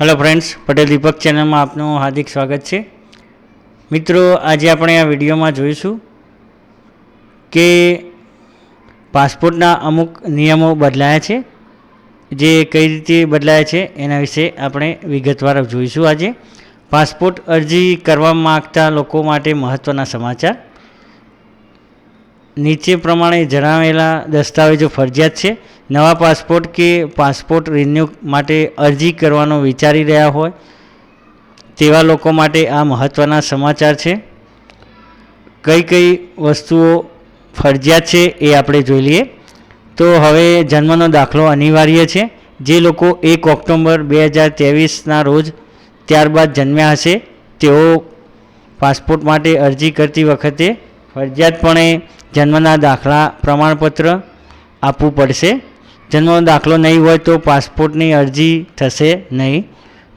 Hello friends Patel દીપક ચેનલમાં આપનું હાર્દિક સ્વાગત છે. મિત્રો, આજે આપણે આ વિડીયોમાં જોઈશું કે પાસપોર્ટના અમુક નિયમો બદલાયા છે. જે કઈ રીતે બદલાયા છે, એના વિશે આપણે વિગતવાર જોઈશું આજે. પાસપોર્ટ અરજી કરવા માગતા લોકો માટે મહત્ત્વના સમાચાર. નીચે પ્રમાણે જણાવેલા દસ્તાવેજો ફરજિયાત છે. નવા પાસપોર્ટ કે પાસપોર્ટ રિન્યૂ માટે અરજી કરવાનો વિચારી રહ્યા હોય, તેવા લોકો માટે આ મહત્ત્વના સમાચાર છે. કઈ કઈ વસ્તુઓ ફરજિયાત છે એ આપણે જોઈ લઈએ. તો હવે જન્મનો દાખલો અનિવાર્ય છે. જે લોકો એક ઓક્ટોબર બે હજાર ત્રેવીસના રોજ ત્યારબાદ જન્મ્યા હશે, તેઓ પાસપોર્ટ માટે અરજી કરતી વખતે ફરજિયાતપણે જન્મના દાખલા પ્રમાણપત્ર આપવું પડશે. જન્મનો દાખલો નહીં હોય તો પાસપોર્ટની અરજી થશે નહીં.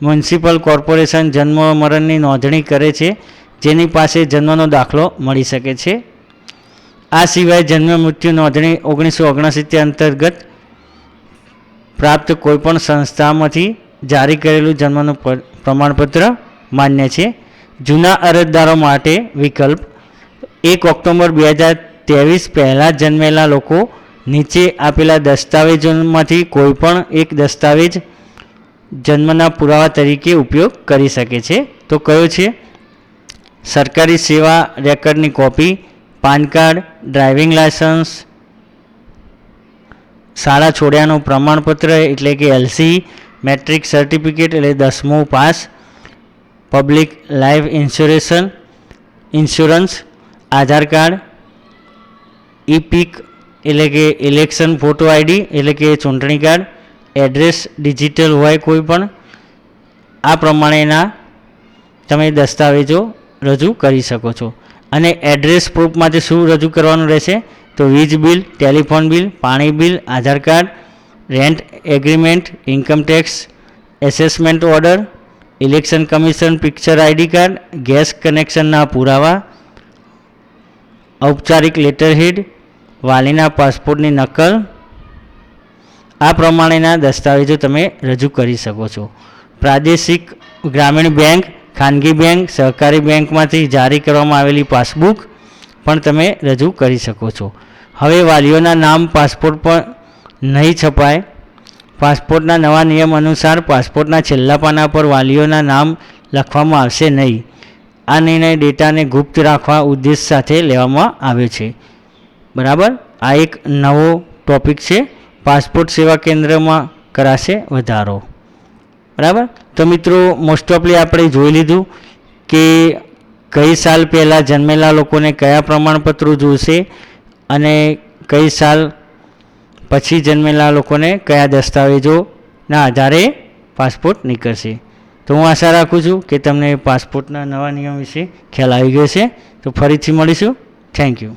મ્યુનિસિપલ કોર્પોરેશન જન્મ મરણની નોંધણી કરે છે, જેની પાસે જન્મનો દાખલો મળી શકે છે. આ સિવાય જન્મ મૃત્યુ નોંધણી ઓગણીસો ઓગણસિત્તેર અંતર્ગત પ્રાપ્ત કોઈપણ સંસ્થામાંથી જારી કરેલું જન્મનું પ્રમાણપત્ર માન્ય છે. જૂના અરજદારો માટે વિકલ્પ, એક ઓક્ટોબર બે હજાર ત્રેવીસ પહેલાં જન્મેલા લોકો નીચે આપેલા દસ્તાવેજોમાંથી કોઈપણ એક દસ્તાવેજ જન્મના પુરાવા તરીકે ઉપયોગ કરી શકે છે. તો કયો છે? સરકારી સેવા રેકર્ડની copy, PAN card, driving licence, શાળા છોડ્યાનું પ્રમાણપત્ર એટલે કે એલસી, મેટ્રિક સર્ટિફિકેટ એટલે દસમું pass, public life insurance, insurance, Aadhaar card, E PIC એટલે કે ઇલેક્શન ફોટો આઈડી એટલે કે ચૂંટણી કાર્ડ એડ્રેસ ડિજિટલ હોય કોઈ પણ, આ પ્રમાણેના તમે દસ્તાવેજો રજૂ કરી શકો છો. અને એડ્રેસ પ્રૂફ માટે શું રજૂ કરવાનું રહેશે? તો વીજ બિલ ટેલિફોન બિલ, પાણી bill, Aadhaar card rent agreement income tax assessment order election commission picture ID card gas કનેક્શનના પુરાવા, ઔપચારિક લેટરહેડ વાલીના પાસપોર્ટની નકલ. આ પ્રમાણેના દસ્તાવેજો તમે રજૂ કરી શકો છો. પ્રાદેશિક ગ્રામીણ બેંક, ખાનગી બેંક, સહકારી બેંકમાંથી જારી કરવામાં આવેલી પાસબુક પણ તમે રજૂ કરી શકો છો. હવે વાલીઓના નામ, પાસપોર્ટ પર નહીં છપાય. પાસપોર્ટના નવા નિયમ અનુસાર પાસપોર્ટના છેલ્લા પાના પર વાલીઓના નામ લખવામાં આવશે નહીં. આ નિર્ણય ડેટાને ગુપ્ત રાખવા ઉદ્દેશ સાથે લેવામાં આવ્યો છે. બરાબર? આ એક નવો ટોપિક છે. પાસપોર્ટ સેવા કેન્દ્રમાં કરાશે વધારો. બરાબર? તો મિત્રો મોસ્ટ ઓફલી આપણે જોઈ લીધું કે કઈ સાલ પહેલાં જન્મેલા લોકોને કયા પ્રમાણપત્રો જોઈશે અને કઈ સાલ પછી જન્મેલા લોકોને કયા દસ્તાવેજોના આધારે પાસપોર્ટ નીકળશે. તો હું આશા રાખું છું કે તમને પાસપોર્ટના નવા નિયમ વિશે ખ્યાલ આવી ગયો છે તો ફરીથી મળીશું. Thank you